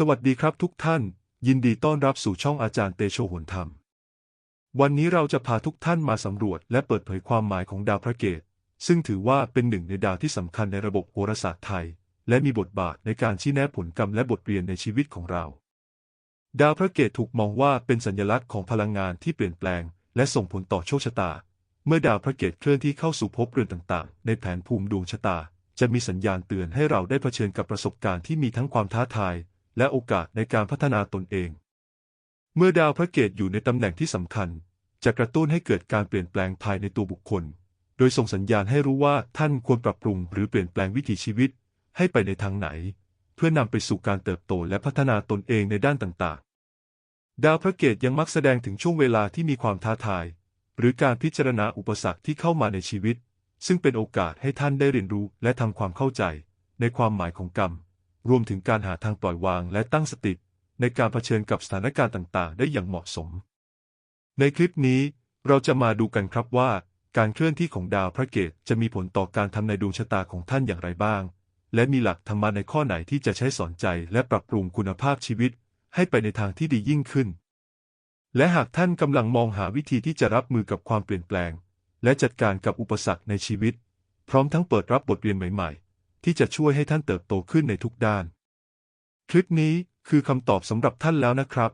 สวัสดีครับทุกท่าน ยินดีต้อนรับสู่ช่องอาจารย์เตโชหนธรรม วันนี้เราจะพาทุกท่านมาสำรวจและเปิดเผยความหมายของดาวพระเกต ซึ่งถือว่าเป็นหนึ่งในดาวที่สำคัญในระบบโหราศาสตร์ไทย และมีบทบาทในการชี้แนะผลกรรมและบทเรียนในชีวิตของเรา ดาวพระเกตถูกมองว่าเป็นสัญลักษณ์ของพลังงานที่เปลี่ยนแปลง และส่งผลต่อโชคชะตา เมื่อดาวพระเกตเคลื่อนที่เข้าสู่ภพเรือนต่างๆ ในแผนภูมิดวงชะตา จะมีสัญญาณเตือนให้เราได้เผชิญกับประสบการณ์ที่มีทั้งความท้าทาย และโอกาสในการพัฒนาตนเอง เมื่อดาวพระเกตอยู่ในตำแหน่งที่สำคัญ จะกระตุ้นให้เกิดการเปลี่ยนแปลงภายในตัวบุคคล โดยส่งสัญญาณให้รู้ว่าท่านควรปรับปรุงหรือเปลี่ยนแปลงวิถีชีวิต ให้ไปในทางไหน เพื่อนำไปสู่การเติบโตและพัฒนาตนเองในด้านต่างๆ ดาวพระเกตยังมักแสดงถึงช่วงเวลาที่มีความท้าทาย หรือการพิจารณาอุปสรรคที่เข้ามาในชีวิต ซึ่งเป็นโอกาสให้ท่านได้เรียนรู้และทำความเข้าใจ ในความหมายของกรรม รวมถึงการหาทางปล่อยวางและตั้งสติในการเผชิญกับสถานการณ์ต่างๆ ได้อย่างเหมาะสม ในคลิปนี้เราจะมาดูกันครับว่า การเคลื่อนที่ของดาวพระเกตจะมีผลต่อการทำในดวงชะตาของท่านอย่างไรบ้าง และมีหลักธรรมะในข้อไหนที่จะใช้สอนใจและปรับปรุงคุณภาพชีวิต ให้ไปในทางที่ดียิ่งขึ้น และหากท่านกำลังมองหาวิธีที่จะรับมือกับความเปลี่ยนแปลง และจัดการกับอุปสรรคในชีวิต พร้อมทั้งเปิดรับบทเรียนใหม่ๆ ที่จะช่วยให้ท่านเติบโตขึ้นในทุกด้าน คลิปนี้คือคำตอบสำหรับท่านแล้วนะครับ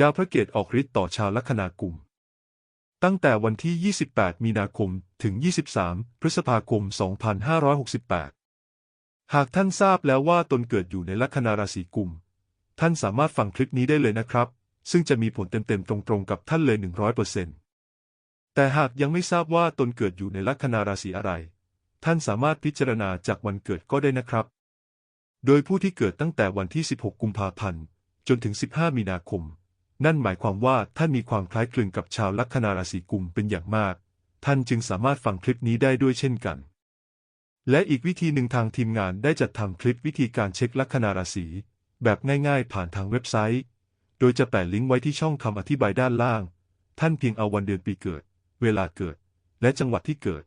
ดาวพระเกตออกฤทธิ์ต่อชาวลัคนากลุ่ม ตั้งแต่วันที่ 28 มีนาคม ถึง 23 พฤษภาคม 2568 หากท่านทราบแล้วว่าตนเกิดอยู่ในลัคนาราศีกุม ท่านสามารถฟังคลิปนี้ได้เลยนะครับ ซึ่งจะมีผลเต็มๆ ตรงๆ กับท่านเลย 100%แต่หากยังไม่ทราบว่าตนเกิดอยู่ในลัคนาราศีอะไร ท่านสามารถพิจารณาจากวันเกิดก็ได้นะครับ โดยผู้ที่เกิดตั้งแต่วันที่ 16 กุมภาพันธ์ จนถึง 15 มีนาคม นั่นหมายความว่าท่านมีความคล้ายคลึงกับชาวลัคนาราศีกุมเป็นอย่างมาก ท่านจึงสามารถฟังคลิปนี้ได้ด้วยเช่นกัน และอีกวิธีหนึ่งทางทีมงานได้จัดทำคลิปวิธีการเช็คลัคนาราศีแบบง่ายๆ ผ่านทางเว็บไซต์ โดยจะแปะลิงก์ไว้ที่ช่องคำอธิบายด้านล่าง ท่านเพียงเอาวันเดือนปีเกิด เวลาเกิด และจังหวัดที่เกิด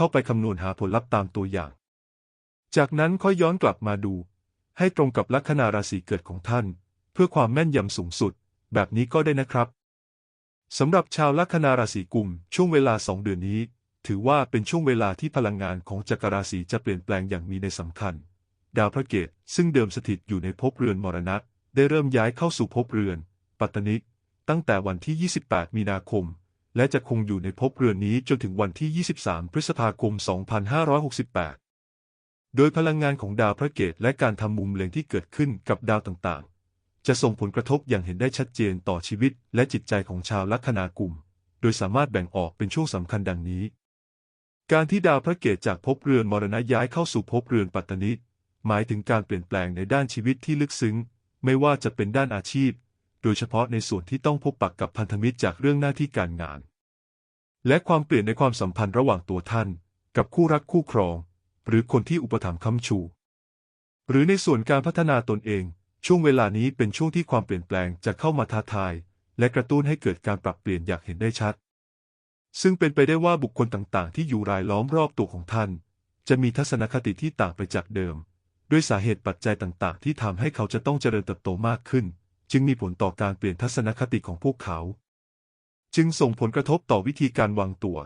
เข้าไปคำนวณหาผลลัพธ์ตามตัวอย่าง จากนั้นค่อยย้อนกลับมาดู ให้ตรงกับลัคนาราศีเกิดของท่าน เพื่อความแม่นยำสูงสุด แบบนี้ก็ได้นะครับสำหรับชาวลัคนาราศีกุมช่วงเวลาสองเดือนนี้ ถือว่าเป็นช่วงเวลาที่พลังงานของจักรราศีจะเปลี่ยนแปลงอย่างมีในสำคัญ ดาวพระเกตซึ่งเดิมสถิตอยู่ในภพเรือนมรณะ ได้เริ่มย้ายเข้าสู่ภพเรือน ปัตตนิกตั้งแต่วันที่ 28 มีนาคม และจะคงอยู่ในภพเรือนนี้จนถึงวันที่ 23 พฤษภาคม 2568 โดยพลังงานของดาวพระเกตและการทำมุมเล็งที่เกิดขึ้นกับดาวต่างๆ จะส่งผลกระทบอย่างเห็นได้ชัดเจนต่อชีวิตและจิตใจของชาวลัคนากุม โดยสามารถแบ่งออกเป็นช่วงสำคัญดังนี้ การที่ดาวพระเกตจากภพเรือนมรณะย้ายเข้าสู่ภพเรือนปัตตนิหมายถึงการเปลี่ยนแปลงในด้านชีวิตที่ลึกซึ้ง ไม่ว่าจะเป็นด้านอาชีพ โดยเฉพาะในส่วนที่ต้องพบปะกับพันธมิตรจากเรื่องหน้าที่การงาน และความเปลี่ยนในความสัมพันธ์ระหว่างตัวท่าน กับคู่รักคู่ครอง หรือคนที่อุปถัมภ์ค้ำชู หรือในส่วนการพัฒนาตนเอง ช่วงเวลานี้เป็นช่วงที่ความเปลี่ยนแปลงจะเข้ามาท้าทาย และกระตุ้นให้เกิดการปรับเปลี่ยนอย่างเห็นได้ชัด ซึ่งเป็นไปได้ว่าบุคคลต่างๆ ที่อยู่รายล้อมรอบตัวของท่าน จะมีทัศนคติที่ต่างไปจากเดิม ด้วยสาเหตุปัจจัยต่างๆ ที่ทำให้เขาจะต้องเจริญเติบโตมากขึ้น จึงมีผลต่อการเปลี่ยนทัศนคติของพวกเขา จึงส่งผลกระทบต่อวิธีการวางตัว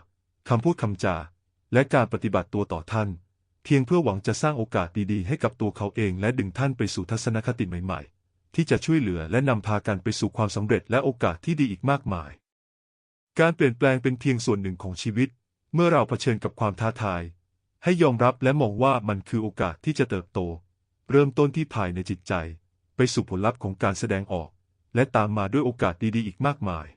คำพูดคำจา และการปฏิบัติตัวต่อท่าน เพียงเพื่อหวังจะสร้างโอกาสดีๆ ให้กับตัวเขาเองและดึงท่านไปสู่ทัศนคติใหม่ ๆ ที่จะช่วยเหลือและนำพากันไปสู่ความสำเร็จและโอกาสที่ดีอีกมากมาย การเปลี่ยนแปลงเป็นเพียงส่วนหนึ่งของชีวิต เมื่อเราเผชิญกับความท้าทาย ให้ยอมรับและมองว่ามันคือโอกาสที่จะเติบโต เริ่มต้นที่ภายในจิตใจ ไปสู่ผลลัพธ์ของการแสดงออก และตามมาด้วยโอกาสดีๆ อีกมากมาย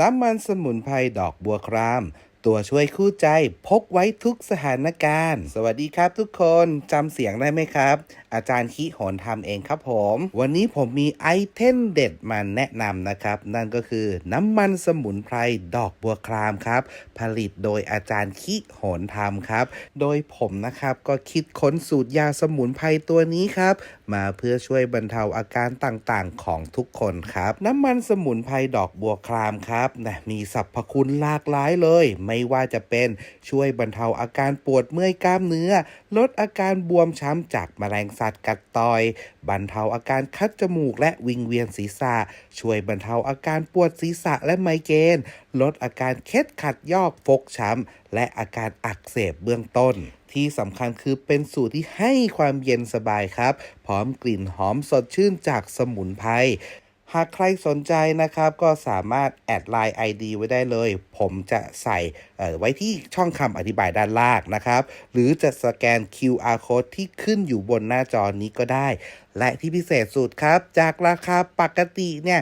น้ำมันสมุนไพรดอกบัวคราม ตัวช่วยคู่ใจพกไว้ทุกสถานการณ์ สวัสดีครับทุกคนจำเสียงได้ไหมครับ อาจารย์คิโหนทำเองครับผม วันนี้ผมมีไอเทมเด็ดมาแนะนำนะครับ นั่นก็คือน้ำมันสมุนไพรดอกบัวครามครับ ผลิตโดยอาจารย์คิโหนทำครับ โดยผมนะครับก็คิดค้นสูตรยาสมุนไพรตัวนี้ครับ มาเพื่อช่วยบรรเทาอาการต่างๆ ของทุกคนครับ น้ำมันสมุนไพรดอกบัวครามครับนะมีสรรพคุณหลากหลายเลย ไม่ว่าจะเป็นช่วยบรรเทาอาการปวดเมื่อยกล้ามเนื้อ ลดอาการบวมช้ำจากแมลงสสัตว์กัดต่อย บรรเทาอาการคัดจมูกและวิงเวียนศีรษะ ช่วยบรรเทาอาการปวดศีรษะและไมเกรนลดอาการเคล็ดขัดยอกฟกช้ำ และอาการอักเสบเบื้องต้นที่สำคัญคือเป็นสูตรที่ให้ความเย็นสบายครับ พร้อมกลิ่นหอมสดชื่นจากสมุนไพร หากใครสนใจนะครับก็สามารถแอดไลน์ ID ไว้ได้เลย ผมจะใส่ไว้ที่ช่องคำอธิบายด้านล่างนะครับ หรือจะสแกน QR code ที่ขึ้นอยู่บนหน้าจอนี้ก็ได้และที่พิเศษสุดครับ จากราคาปกติเนี่ย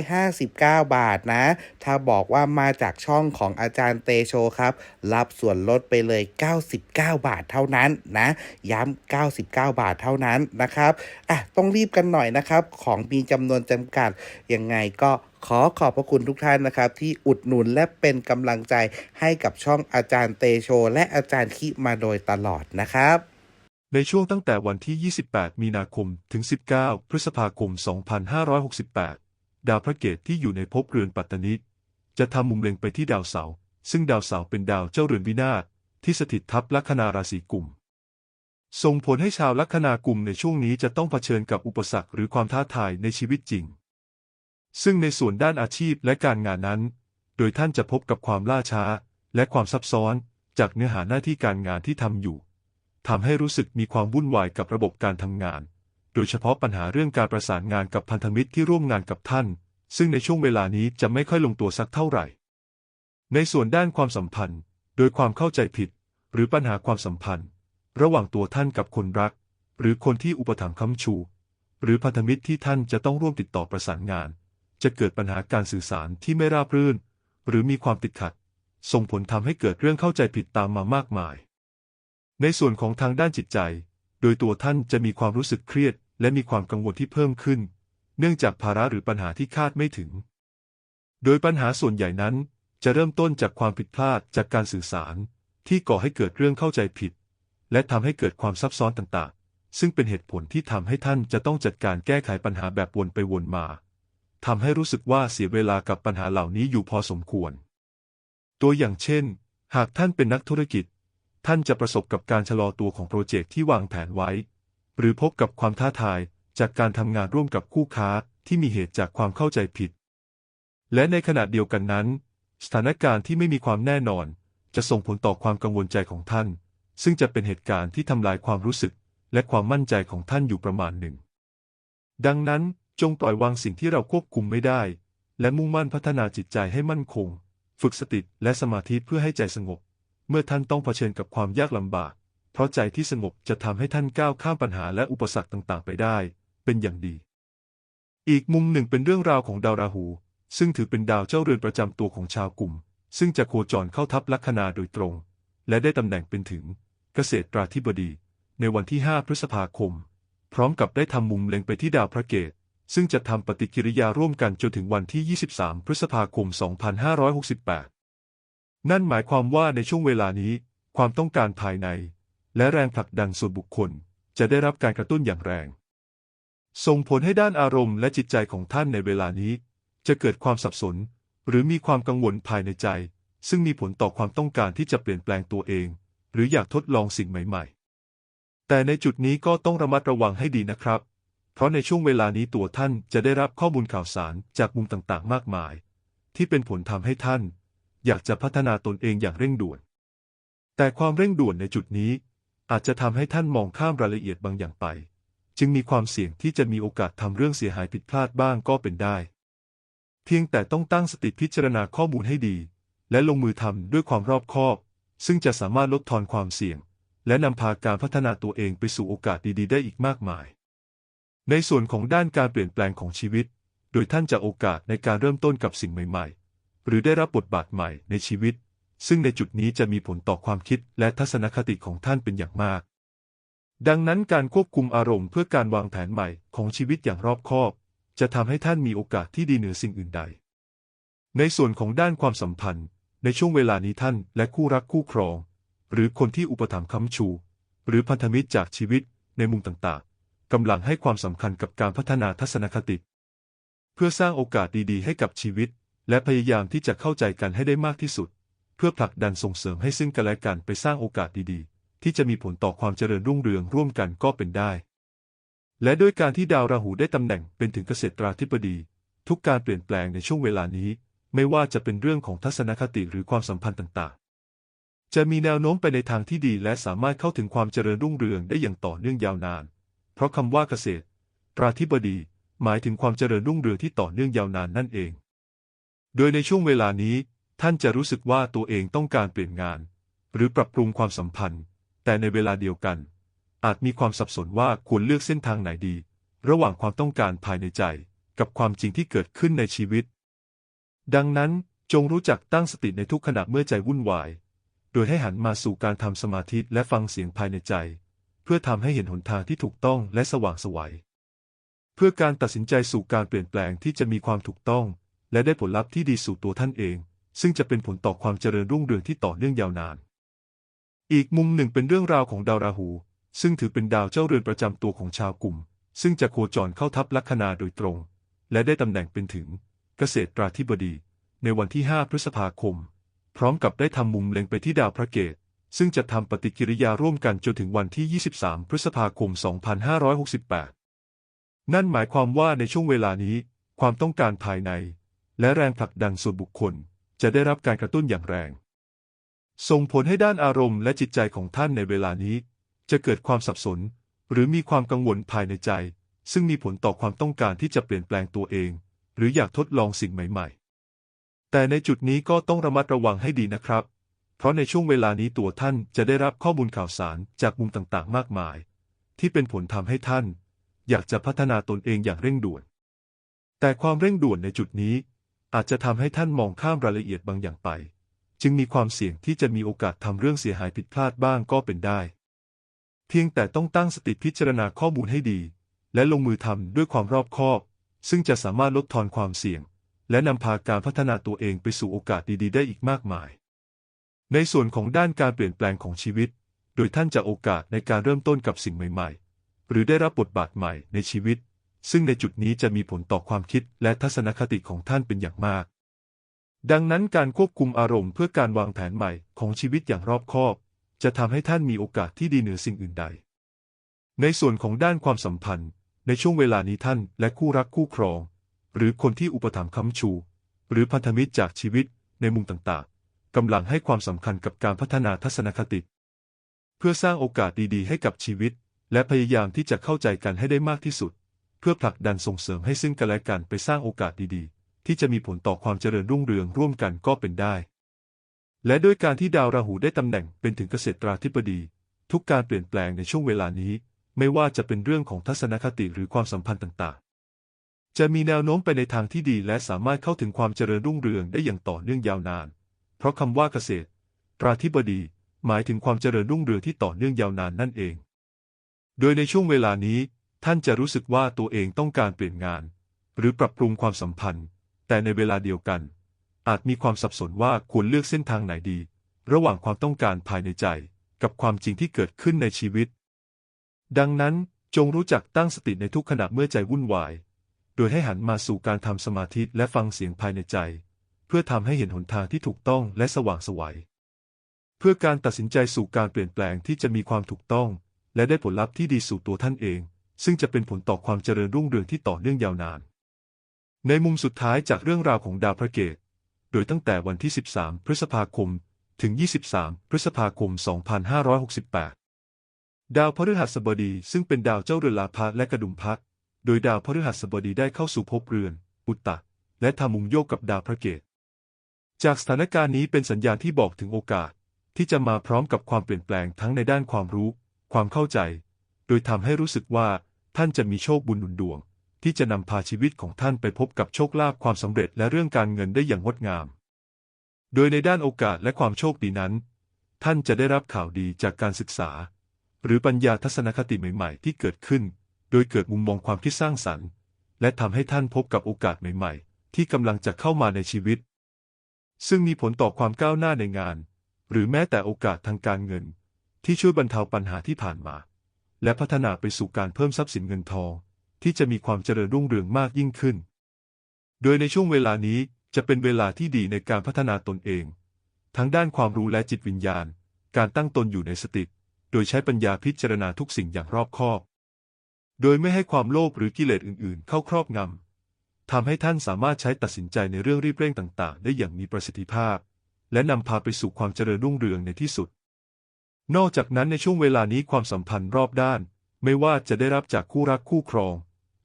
159 บาทนะ ถ้าบอกว่ามาจากช่องของอาจารย์เตโชครับ รับส่วนลดไปเลย 99 บาทเท่านั้นนะ ย้ำ 99 บาทเท่านั้นนะครับอะต้องรีบกันหน่อยนะครับ ของมีจำนวนจำกัด ยังไงก็ขอขอบพระคุณทุกท่านนะครับ ที่อุดหนุนและเป็นกำลังใจให้กับช่องอาจารย์เตโช และอาจารย์คิมาโดยตลอดนะครับ ในช่วงตั้งแต่วันที่ 28 มีนาคม ถึง 19 พฤษภาคม 2568 ดาวพระเกตที่อยู่ในภพเรือนปัตตนิจะทำมุมเล็งไปที่ดาวเสาร์ซึ่งดาวเสาร์เป็นดาวเจ้าเรือนวินาศที่สถิตทับลัคนาราศีกุม ส่งผลให้ชาวลัคนากุมในช่วงนี้จะต้องเผชิญกับอุปสรรคหรือความท้าทายในชีวิตจริง ซึ่งในส่วนด้านอาชีพและการงานนั้น โดยท่านจะพบกับความล่าช้า และความซับซ้อนจากเนื้อหาหน้าที่การงานที่ทำอยู่ ทำให้รู้สึกมีความวุ่นวายกับระบบการทำงาน โดยเฉพาะปัญหาเรื่องการประสานงานกับพันธมิตรที่ร่วมงานกับท่าน ซึ่งในช่วงเวลานี้จะไม่ค่อยลงตัวสักเท่าไหร่ ในส่วนด้านความสัมพันธ์ โดยความเข้าใจผิด หรือปัญหาความสัมพันธ์ ระหว่างตัวท่านกับคนรัก หรือคนที่อุปถัมภ์ค้ำชู หรือพันธมิตรที่ท่านจะต้องร่วมติดต่อประสานงาน จะเกิดปัญหาการสื่อสารที่ไม่ราบรื่น หรือมีความติดขัด ส่งผลทำให้เกิดเรื่องเข้าใจผิดตามมามากมาย ในส่วนของทางด้านจิตใจ โดยตัวท่านจะมีความรู้สึกเครียด และมีความกังวลที่เพิ่มขึ้น เนื่องจากภาระหรือปัญหาที่คาดไม่ถึง โดยปัญหาส่วนใหญ่นั้น จะเริ่มต้นจากความผิดพลาดจากการสื่อสาร ที่ก่อให้เกิดเรื่องเข้าใจผิด และทำให้เกิดความซับซ้อนต่างๆ ซึ่งเป็นเหตุผลที่ทำให้ท่านจะต้องจัดการแก้ไขปัญหาแบบวนไปวนมาทำให้รู้สึกว่าเสียเวลากับปัญหาเหล่านี้อยู่พอสมควร ตัวอย่างเช่น หากท่านเป็นนักธุรกิจ ท่านจะประสบกับการชะลอตัวของโปรเจกต์ที่วางแผนไว้ หรือพบกับความท้าทายจากการทำงานร่วมกับคู่ค้าที่มีเหตุจากความเข้าใจผิด และในขณะเดียวกันนั้น สถานการณ์ที่ไม่มีความแน่นอน จะส่งผลต่อความกังวลใจของท่าน ซึ่งจะเป็นเหตุการณ์ที่ทำลายความรู้สึก และความมั่นใจของท่านอยู่ประมาณหนึ่ง ดังนั้นจงปล่อยวางสิ่งที่เราควบคุมไม่ได้ และมุ่งมั่นพัฒนาจิตใจให้มั่นคง ฝึกสติและสมาธิเพื่อให้ใจสงบ เมื่อท่านต้องเผชิญกับความยากลำบาก เพราะใจที่สงบจะทำให้ท่านก้าวข้ามปัญหาและอุปสรรคต่างๆ ไปได้ เป็นอย่างดี อีกมุมหนึ่งเป็นเรื่องราวของดาวราหู ซึ่งถือเป็นดาวเจ้าเรือนประจำตัวของชาวกลุ่ม ซึ่งจะโคจรเข้าทับลัคนาโดยตรง และได้ตำแหน่งเป็นถึง เกษตราธิบดี ในวันที่ 5 พฤษภาคม พร้อมกับได้ทำมุมเล็งไปที่ดาวพระเกตซึ่งจะทำปฏิกิริยาร่วมกันจนถึงวันที่ 23 พฤษภาคม 2568 นั่นหมายความว่าในช่วงเวลานี้ ความต้องการภายใน และแรงผลักดันส่วนบุคคล จะได้รับการกระตุ้นอย่างแรง ส่งผลให้ด้านอารมณ์และจิตใจของท่านในเวลานี้ จะเกิดความสับสน หรือมีความกังวลภายในใจ ซึ่งมีผลต่อความต้องการที่จะเปลี่ยนแปลงตัวเอง หรืออยากทดลองสิ่งใหม่ๆ แต่ในจุดนี้ก็ต้องระมัดระวังให้ดีนะครับ เพราะในช่วงเวลานี้ตัวท่านจะได้รับข้อมูลข่าวสารจากมุมต่างๆ มากมาย ที่เป็นผลทำให้ท่าน อยากจะพัฒนาตนเองอย่างเร่งด่วน แต่ความเร่งด่วนในจุดนี้ อาจจะทำให้ท่านมองข้ามรายละเอียดบางอย่างไป จึงมีความเสี่ยงที่จะมีโอกาสทำเรื่องเสียหายผิดพลาดบ้างก็เป็นได้ เพียงแต่ต้องตั้งสติพิจารณาข้อมูลให้ดี และลงมือทำด้วยความรอบคอบ ซึ่งจะสามารถลดทอนความเสี่ยง และนำพาการพัฒนาตัวเองไปสู่โอกาสดีๆ ได้อีกมากมาย ในส่วนของด้านการเปลี่ยนแปลงของชีวิต โดยท่านจะโอกาสในการเริ่มต้นกับสิ่งใหม่ ๆ หรือได้รับบทบาทใหม่ในชีวิต ซึ่งในจุดนี้จะมีผลต่อความคิดและทัศนคติของท่านเป็นอย่างมาก ดังนั้นการควบคุมอารมณ์เพื่อการวางแผนใหม่ของชีวิตอย่างรอบคอบ จะทำให้ท่านมีโอกาสที่ดีเหนือสิ่งอื่นใด ในส่วนของด้านความสัมพันธ์ ในช่วงเวลานี้ท่านและคู่รักคู่ครอง หรือคนที่อุปถัมภ์ค้ำชู หรือพันธมิตรจากชีวิตในมุมต่างๆกำลังให้ความสำคัญกับการพัฒนาทัศนคติ เพื่อสร้างโอกาสดีๆ ให้กับชีวิต และพยายามที่จะเข้าใจกันให้ได้มากที่สุด เพื่อผลักดันส่งเสริมให้ซึ่งกันและกันไปสร้างโอกาสดีๆ ที่จะมีผลต่อความเจริญรุ่งเรืองร่วมกันก็เป็นได้ และด้วยการที่ดาวราหูได้ตำแหน่งเป็นถึงเกษตราธิบดี ทุกการเปลี่ยนแปลงในช่วงเวลานี้ ไม่ว่าจะเป็นเรื่องของทัศนคติหรือความสัมพันธ์ต่างๆ จะมีแนวโน้มไปในทางที่ดีและสามารถเข้าถึงความเจริญรุ่งเรืองได้อย่างต่อเนื่องยาวนาน เพราะคำว่าเกษตราธิบดี หมายถึงความเจริญรุ่งเรืองที่ต่อเนื่องยาวนานนั่นเอง โดยในช่วงเวลานี้ ท่านจะรู้สึกว่าตัวเองต้องการเปลี่ยนงาน หรือปรับปรุงความสัมพันธ์ แต่ในเวลาเดียวกัน อาจมีความสับสนว่าควรเลือกเส้นทางไหนดี ระหว่างความต้องการภายในใจ กับความจริงที่เกิดขึ้นในชีวิต ดังนั้นจงรู้จักตั้งสติในทุกขณะเมื่อใจวุ่นวาย โดยให้หันมาสู่การทำสมาธิและฟังเสียงภายในใจ เพื่อทำให้เห็นหนทางที่ถูกต้องและสว่างสวัย เพื่อการตัดสินใจสู่การเปลี่ยนแปลงที่จะมีความถูกต้อง และได้ผลลัพธ์ที่ดีสู่ตัวท่านเอง ซึ่งจะเป็นผลต่อความเจริญรุ่งเรืองที่ต่อเนื่องยาวนาน อีกมุมหนึ่งเป็นเรื่องราวของดาวราหู ซึ่งถือเป็นดาวเจ้าเรือนประจำตัวของชาวกลุ่ม ซึ่งจะโคจรเข้าทับลัคนาโดยตรง และได้ตำแหน่งเป็นถึง เกษตราธิบดี ในวันที่ 5 พฤษภาคม พร้อมกับได้ทำมุมเล็งไปที่ดาวพระเกตซึ่งจะทำปฏิกิริยาร่วมกันจนถึงวันที่ 23 พฤษภาคม 2568 นั่นหมายความว่าในช่วงเวลานี้ ความต้องการภายใน และแรงผลักดันส่วนบุคคล จะได้รับการกระตุ้นอย่างแรง ส่งผลให้ด้านอารมณ์และจิตใจของท่านในเวลานี้ จะเกิดความสับสน หรือมีความกังวลภายในใจ ซึ่งมีผลต่อความต้องการที่จะเปลี่ยนแปลงตัวเอง หรืออยากทดลองสิ่งใหม่ ๆ แต่ในจุดนี้ก็ต้องระมัดระวังให้ดีนะครับ เพราะในช่วงเวลานี้ตัวท่านจะได้รับข้อมูลข่าวสารจากมุมต่างๆ มากมาย ที่เป็นผลทำให้ท่าน อยากจะพัฒนาตนเองอย่างเร่งด่วน แต่ความเร่งด่วนในจุดนี้ อาจจะทำให้ท่านมองข้ามรายละเอียดบางอย่างไป จึงมีความเสี่ยงที่จะมีโอกาสทำเรื่องเสียหายผิดพลาดบ้างก็เป็นได้ เพียงแต่ต้องตั้งสติพิจารณาข้อมูลให้ดี และลงมือทำด้วยความรอบคอบ ซึ่งจะสามารถลดทอนความเสี่ยง และนำพาการพัฒนาตัวเองไปสู่โอกาสดีๆ ได้อีกมากมาย ในส่วนของด้านการเปลี่ยนแปลงของชีวิต โดยท่านจะโอกาสในการเริ่มต้นกับสิ่งใหม่ ๆ หรือได้รับบทบาทใหม่ในชีวิต ซึ่งในจุดนี้จะมีผลต่อความคิดและทัศนคติของท่านเป็นอย่างมาก ดังนั้นการควบคุมอารมณ์เพื่อการวางแผนใหม่ของชีวิตอย่างรอบคอบ จะทำให้ท่านมีโอกาสที่ดีเหนือสิ่งอื่นใด ในส่วนของด้านความสัมพันธ์ ในช่วงเวลานี้ท่านและคู่รักคู่ครอง หรือคนที่อุปถัมภ์ค้ำชู หรือพันธมิตรจากชีวิตในมุมต่างๆกำลังให้ความสำคัญกับการพัฒนาทัศนคติ เพื่อสร้างโอกาสดีๆ ให้กับชีวิต และพยายามที่จะเข้าใจกันให้ได้มากที่สุด เพื่อผลักดันส่งเสริมให้ซึ่งกันและกันไปสร้างโอกาสดีๆ ที่จะมีผลต่อความเจริญรุ่งเรืองร่วมกันก็เป็นได้ และด้วยการที่ดาวราหูได้ตำแหน่งเป็นถึงเกษตราธิบดี ทุกการเปลี่ยนแปลงในช่วงเวลานี้ ไม่ว่าจะเป็นเรื่องของทัศนคติหรือความสัมพันธ์ต่างๆ จะมีแนวโน้มไปในทางที่ดีและสามารถเข้าถึงความเจริญรุ่งเรืองได้อย่างต่อเนื่องยาวนาน เพราะคำว่าเกษตรราธิบดี หมายถึงความเจริญรุ่งเรืองที่ต่อเนื่องยาวนานนั่นเอง โดยในช่วงเวลานี้ ท่านจะรู้สึกว่าตัวเองต้องการเปลี่ยนงาน หรือปรับปรุงความสัมพันธ์ แต่ในเวลาเดียวกัน อาจมีความสับสนว่าควรเลือกเส้นทางไหนดี ระหว่างความต้องการภายในใจ กับความจริงที่เกิดขึ้นในชีวิต ดังนั้นจงรู้จักตั้งสติในทุกขณะเมื่อใจวุ่นวาย โดยให้หันมาสู่การทำสมาธิและฟังเสียงภายในใจ เพื่อทำให้เห็นหนทางที่ถูกต้องและสว่างสวัย เพื่อการตัดสินใจสู่การเปลี่ยนแปลงที่จะมีความถูกต้อง และได้ผลลัพธ์ที่ดีสู่ตัวท่านเอง ซึ่งจะเป็นผลต่อความเจริญรุ่งเรืองที่ต่อเนื่องยาวนาน ในมุมสุดท้ายจากเรื่องราวของดาวพระเกต โดยตั้งแต่วันที่ 13 พฤษภาคม ถึง 23 พฤษภาคม 2568 ดาวพฤหัสบดีซึ่งเป็นดาวเจ้าเรือนลาภะและกระดุมพักโดยดาวพฤหัสบดีได้เข้าสู่ภพเรือน อุตตะ และทำมุมโยกกับดาวพระเกต จากสถานการณ์นี้เป็นสัญญาณที่บอกถึงโอกาสที่จะมาพร้อมกับความเปลี่ยนแปลงทั้งในด้านความรู้ ความเข้าใจ โดยทำให้รู้สึกว่า ท่านจะมีโชคบุญหนุนดวง ที่จะนำพาชีวิตของท่านไปพบกับโชคลาภความสำเร็จและเรื่องการเงินได้อย่างงดงาม โดยในด้านโอกาสและความโชคดีนั้น ท่านจะได้รับข่าวดีจากการศึกษา หรือปัญญาทัศนคติใหม่ๆ ที่เกิดขึ้น โดยเกิดมุมมองความคิดสร้างสรรค์ และทำให้ท่านพบกับโอกาสใหม่ๆ ที่กำลังจะเข้ามาในชีวิต ซึ่งมีผลต่อความก้าวหน้าในงาน หรือแม้แต่โอกาสทางการเงิน ที่ช่วยบรรเทาปัญหาที่ผ่านมา และพัฒนาไปสู่การเพิ่มทรัพย์สินเงินทอง ที่จะมีความเจริญรุ่งเรืองมากยิ่งขึ้น โดยในช่วงเวลานี้จะเป็นเวลาที่ดีในการพัฒนาตนเอง ทั้งด้านความรู้และจิตวิญญาณ การตั้งตนอยู่ในสติ โดยใช้ปัญญาพิจารณาทุกสิ่งอย่างรอบคอบ โดยไม่ให้ความโลภหรือกิเลสอื่นๆ เข้าครอบงำทำให้ท่านสามารถใช้ตัดสินใจในเรื่องรีบเร่งต่าง ๆ ได้อย่างมีประสิทธิภาพ และนำพาไปสู่ความเจริญรุ่งเรืองในที่สุด นอกจากนั้นในช่วงเวลานี้ความสัมพันธ์รอบด้าน ไม่ว่าจะได้รับจากคู่รักคู่ครอง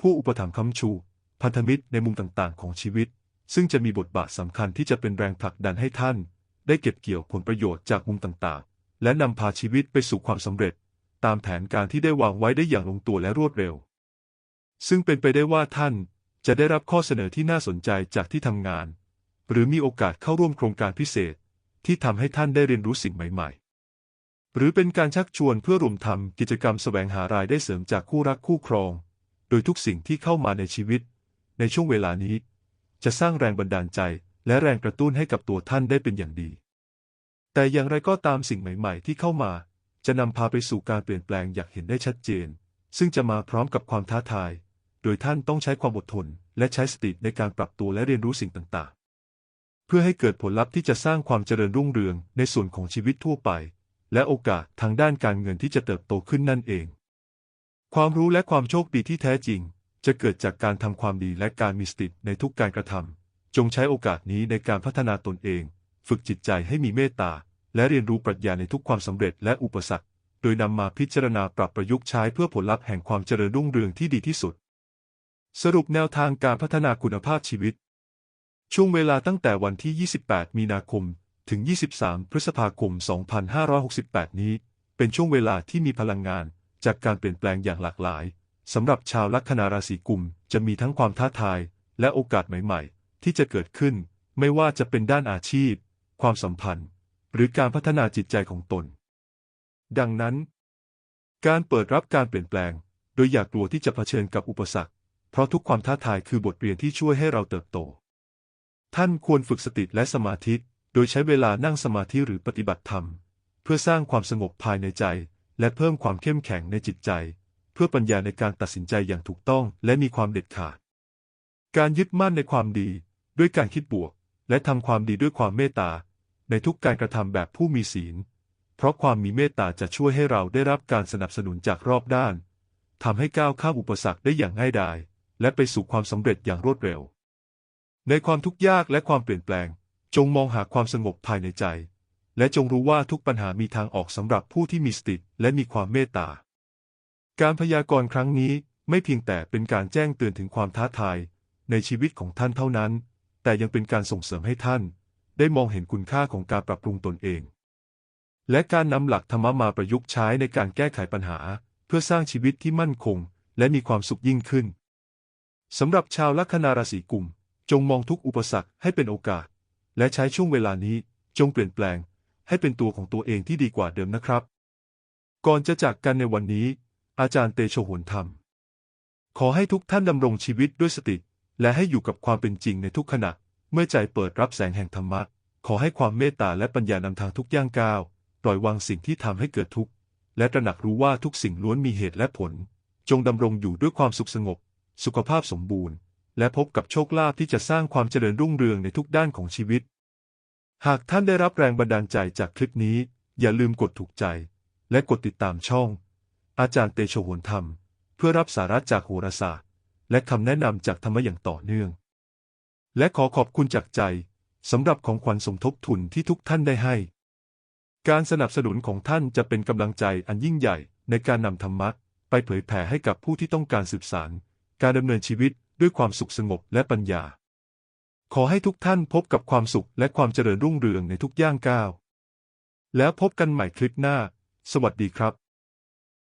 ผู้อุปถัมภ์ค้ำชู พันธมิตรในมุมต่างๆ ของชีวิต ซึ่งจะมีบทบาทสำคัญที่จะเป็นแรงผลักดันให้ท่าน ได้เก็บเกี่ยวผลประโยชน์จากมุมต่างๆ และนำพาชีวิตไปสู่ความสำเร็จ ตามแผนการที่ได้วางไว้ได้อย่างลงตัวและรวดเร็ว ซึ่งเป็นไปได้ว่าท่านจะได้รับข้อเสนอที่น่าสนใจจากที่ทำงาน หรือมีโอกาสเข้าร่วมโครงการพิเศษ ที่ทำให้ท่านได้เรียนรู้สิ่งใหม่ ๆ หรือเป็นการชักชวนเพื่อรวมทำกิจกรรมแสวงหารายได้เสริมจากคู่รักคู่ครอง โดยทุกสิ่งที่เข้ามาในชีวิต ในช่วงเวลานี้ จะสร้างแรงบันดาลใจ และแรงกระตุ้นให้กับตัวท่านได้เป็นอย่างดี แต่อย่างไรก็ตามสิ่งใหม่ ๆ ที่เข้ามา จะนำพาไปสู่การเปลี่ยนแปลงอย่างเห็นได้ชัดเจน ซึ่งจะมาพร้อมกับความท้าทาย โดยท่านต้องใช้ความอดทน และใช้สติในการปรับตัวและเรียนรู้สิ่งต่างๆ เพื่อให้เกิดผลลัพธ์ที่จะสร้างความเจริญรุ่งเรืองในส่วนของชีวิตทั่วไป และโอกาสทางด้านการเงินที่จะเติบโตขึ้นนั่นเอง ความรู้และความโชคดีที่แท้จริง จะเกิดจากการทำความดีและการมีสติในทุกการกระทำจงใช้โอกาสนี้ในการพัฒนาตนเอง ฝึกจิตใจให้มีเมตตา และเรียนรู้ปรัชญาในทุกความสำเร็จและอุปสรรค โดยนำมาพิจารณาปรับประยุกต์ใช้เพื่อผลลัพธ์แห่งความเจริญรุ่งเรืองที่ดีที่สุด สรุปแนวทางการพัฒนาคุณภาพชีวิต ช่วงเวลาตั้งแต่วันที่ 28 มีนาคม ถึง 23 พฤษภาคม 2568 นี้ เป็นช่วงเวลาที่มีพลังงานจากการเปลี่ยนแปลงอย่างหลากหลายสำหรับชาวลัคนาราศีกุมจะมีทั้งความท้าทาย และโอกาสใหม่ ๆ ที่จะเกิดขึ้น ไม่ว่าจะเป็นด้านอาชีพ ความสัมพันธ์ หรือการพัฒนาจิตใจของตน ดังนั้น การเปิดรับการเปลี่ยนแปลง โดยอย่ากลัวที่จะเผชิญกับอุปสรรค เพราะทุกความท้าทายคือบทเรียนที่ช่วยให้เราเติบโต ท่านควรฝึกสติและสมาธิ โดยใช้เวลานั่งสมาธิหรือปฏิบัติธรรม เพื่อสร้างความสงบภายในใจ และเพิ่มความเข้มแข็งในจิตใจ เพื่อปัญญาในการตัดสินใจอย่างถูกต้องและมีความเด็ดขาด การยึดมั่นในความดี ด้วยการคิดบวก และทำความดีด้วยความเมตตา ในทุกการกระทำแบบผู้มีศีล เพราะความมีเมตตาจะช่วยให้เราได้รับการสนับสนุนจากรอบด้านทำให้ก้าวข้ามอุปสรรคได้อย่างง่ายดาย และไปสู่ความสำเร็จอย่างรวดเร็ว ในความทุกข์ยากและความเปลี่ยนแปลง จงมองหาความสงบภายในใจ และจงรู้ว่าทุกปัญหามีทางออกสำหรับผู้ที่มีสติและมีความเมตตา การพยากรณ์ครั้งนี้ไม่เพียงแต่เป็นการแจ้งเตือนถึงความท้าทายในชีวิตของท่านเท่านั้น แต่ยังเป็นการส่งเสริมให้ท่าน ได้มองเห็นคุณค่าของการปรับปรุงตนเอง และการนำหลักธรรมมาประยุกต์ใช้ในการแก้ไขปัญหา เพื่อสร้างชีวิตที่มั่นคง และมีความสุขยิ่งขึ้นสำหรับชาวลัคนาราศีกุม จงมองทุกอุปสรรคให้เป็นโอกาส และใช้ช่วงเวลานี้จงเปลี่ยนแปลง ให้เป็นตัวของตัวเองที่ดีกว่าเดิมนะครับ ก่อนจะจากกันในวันนี้ อาจารย์เตโชโหนธรรม ขอให้ทุกท่านดำรงชีวิตด้วยสติ และให้อยู่กับความเป็นจริงในทุกขณะ เมื่อใจเปิดรับแสงแห่งธรรมะ ขอให้ความเมตตาและปัญญานำทางทุกย่างก้าวปล่อยวางสิ่งที่ทำให้เกิดทุกข์และตระหนักรู้ว่าทุกสิ่งล้วนมีเหตุและผล จงดำรงอยู่ด้วยความสุขสงบ สุขภาพสมบูรณ์ และพบกับโชคลาภที่จะสร้างความเจริญรุ่งเรืองในทุกด้านของชีวิต หากท่านได้รับแรงบันดาลใจจากคลิปนี้ อย่าลืมกดถูกใจ และกดติดตามช่อง อาจารย์เตโชโหนธรรม เพื่อรับสาระจากโหราศาสตร์ และคำแนะนำจากธรรมะอย่างต่อเนื่อง และขอขอบคุณจากใจสำหรับของขวัญสมทบทุนที่ทุกท่านได้ให้ การสนับสนุนของท่านจะเป็นกำลังใจอันยิ่งใหญ่ในการนำธรรมะไปเผยแผ่ให้กับผู้ที่ต้องการสืบสานการดำเนินชีวิต ด้วยความสุขสงบและปัญญา ขอให้ทุกท่านพบกับความสุขและความเจริญรุ่งเรืองในทุกย่างก้าว แล้วพบกันใหม่คลิปหน้า สวัสดีครับ